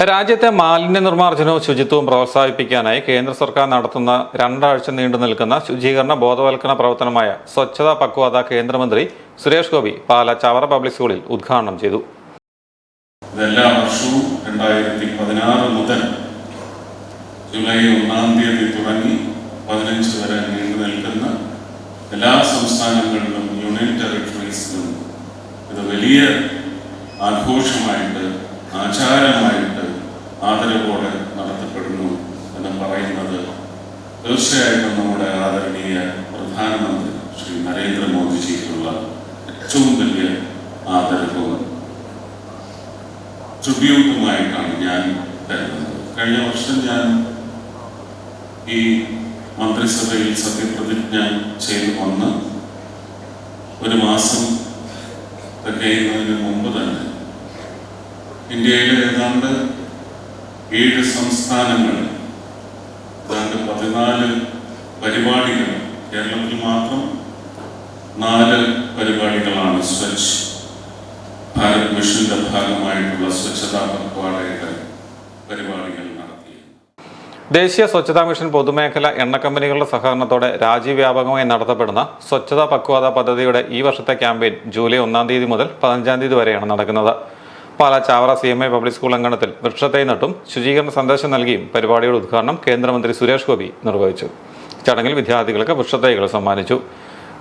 രാജ്യത്തെ മാലിന്യ നിർമ്മാർജനവും ശുചിത്വവും പ്രോത്സാഹിപ്പിക്കാനായി കേന്ദ്ര സർക്കാർ നടത്തുന്ന രണ്ടാഴ്ച നീണ്ടു നിൽക്കുന്ന ശുചീകരണ ബോധവൽക്കരണ പ്രവർത്തനമായ സ്വച്ഛത പക്വാത കേന്ദ്രമന്ത്രി സുരേഷ് ഗോപി പാല ചവറ പബ്ലിക് സ്കൂളിൽ ഉദ്ഘാടനം ചെയ്തു. ഇതെല്ലാ വർഷവും മുതൽ ജൂലൈ ഒന്നാം തീയതി തുടങ്ങി പതിനഞ്ച് വരെ നീണ്ടു നിൽക്കുന്ന എല്ലാ സംസ്ഥാനങ്ങളിലും യൂണിയൻ ടെറിട്ടറീസിലും ഇത് വലിയ ആഘോഷമായിട്ട് ആചാരമായിട്ട് ആദരവോടെ നടത്തപ്പെടുന്നു എന്ന് പറയുന്നത് തീർച്ചയായിട്ടും നമ്മുടെ ആദരണീയ പ്രധാനമന്ത്രി ശ്രീ നരേന്ദ്രമോദിജിക്കുള്ള ഏറ്റവും വലിയ ആദരവും ട്രിബ്യൂട്ടുമായിട്ടാണ് ഞാൻ കരുതുന്നത്. കഴിഞ്ഞ വർഷം ഞാൻ ഈ മന്ത്രിസഭയിൽ സത്യപ്രതിജ്ഞ ചെയ്തു വന്ന് ഒരു മാസം തികയുന്നതിന് മുമ്പ് തന്നെ ഇന്ത്യയിലെ ഏതാണ്ട് ഏഴ് സംസ്ഥാനങ്ങളിൽ ഏതാണ്ട് പതിനാല് പരിപാടികൾ കേരളത്തിൽ മാത്രം നാല് പരിപാടികളാണ് സ്വച്ഛ് ഭാരത് മിഷന്റെ ഭാഗമായിട്ടുള്ള സ്വച്ഛതാ പക്വാടയുടെ പരിപാടികൾ ദേശീയ സ്വച്ഛതാ മിഷൻ പൊതുമേഖല എണ്ണ കമ്പനികളുടെ സഹകരണത്തോടെ രാജ്യവ്യാപകമായി നടത്തപ്പെടുന്ന സ്വച്ഛതാ പക്വാത പദ്ധതിയുടെ ഈ വർഷത്തെ ക്യാമ്പയിൻ ജൂലൈ ഒന്നാം തീയതി മുതൽ പതിനഞ്ചാം തീയതി വരെയാണ് നടക്കുന്നത്. Pala Chavara C M I public school അങ്കണത്തിൽ വൃക്ഷത്തൈ നട്ടും ശുചീകരണ സന്ദേശം നൽകിയും പരിപാടിയുടെ ഉദ്ഘാടനം കേന്ദ്രമന്ത്രി സുരേഷ് ഗോപി നിർവഹിച്ചു. ചടങ്ങിൽ വിദ്യാർത്ഥികൾക്ക് വൃക്ഷത്തൈകൾ സമ്മാനിച്ചു.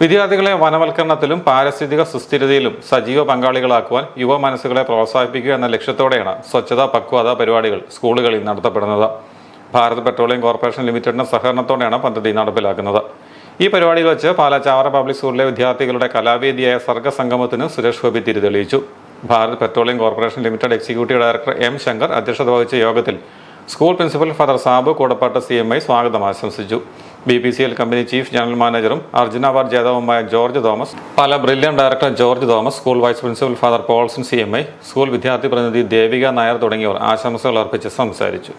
വിദ്യാർത്ഥികളെ വനവൽക്കരണത്തിലും പാരിസ്ഥിതിക സുസ്ഥിരതയിലും സജീവ പങ്കാളികളാക്കുവാൻ യുവ മനസ്സുകളെ പ്രോത്സാഹിപ്പിക്കുക എന്ന ലക്ഷ്യത്തോടെയാണ് സ്വച്ഛതാ പക്വത പരിപാടികൾ സ്കൂളുകളിൽ നടത്തപ്പെടുന്നത്. ഭാരത് പെട്രോളിയം കോർപ്പറേഷൻ ലിമിറ്റഡിന്റെ സഹകരണത്തോടെയാണ് പദ്ധതി നടപ്പിലാക്കുന്നത്. ഈ പരിപാടിയിൽ വെച്ച് പാലാ ചാവറ പബ്ലിക് സ്കൂളിലെ വിദ്യാർത്ഥികളുടെ കലാവേദിയായ സർഗസംഗമത്തിന് Suresh Gopi തിരിതെളിയിച്ചു. Bharat petroleum corporation limited executive director M Shankar അധ്യക്ഷത വഹിച്ച യോഗത്തിൽ school principal father Sabu Koodappattu C M I സ്വാഗതം ആശംസിച്ചു. B P C L company chief general മാനേജറും Arjuna award ജേതാവുമായ ജോർജ് തോമസ് പല brilliant director George Thomas school vice principal father Polson C M I school വിദ്യാർത്ഥി പ്രതിനിധി ദേവിക നായർ തുടങ്ങിയവർ ആശംസകൾ അർപ്പിച്ച് സംസാരിച്ചു.